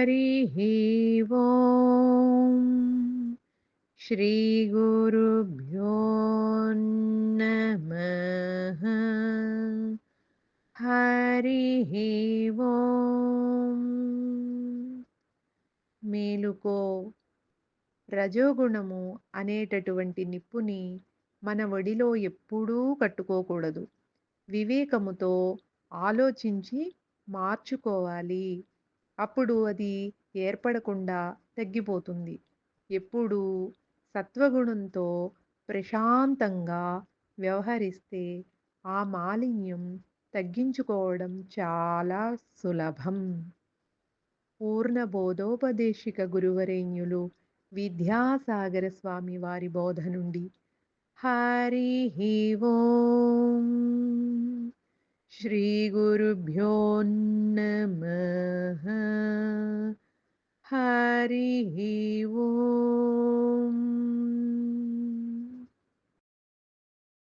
हरिः ॐ श्रीगुरुभ्यो नमः హరిః ఓం మేలుకో రజోగుణము అనేటటువంటి నిప్పుని మన ఒడిలో ఎప్పుడూ కట్టుకోకూడదు వివేకముతో ఆలోచించి మార్చుకోవాలి అప్పుడు అది ఏర్పడకుండా తగ్గిపోతుంది. ఎప్పుడు సత్వగుణంతో ప్రశాంతంగా వ్యవహరిస్తే ఆ మాలిన్యం తగ్గించుకోవడం చాలా సులభం. పూర్ణ బోధోపదేశిక గురువరేణ్యులు విద్యాసాగర స్వామి వారి బోధ నుండి హరి ఓం. श्रीगुरुभ्यो नमः हरिः ओ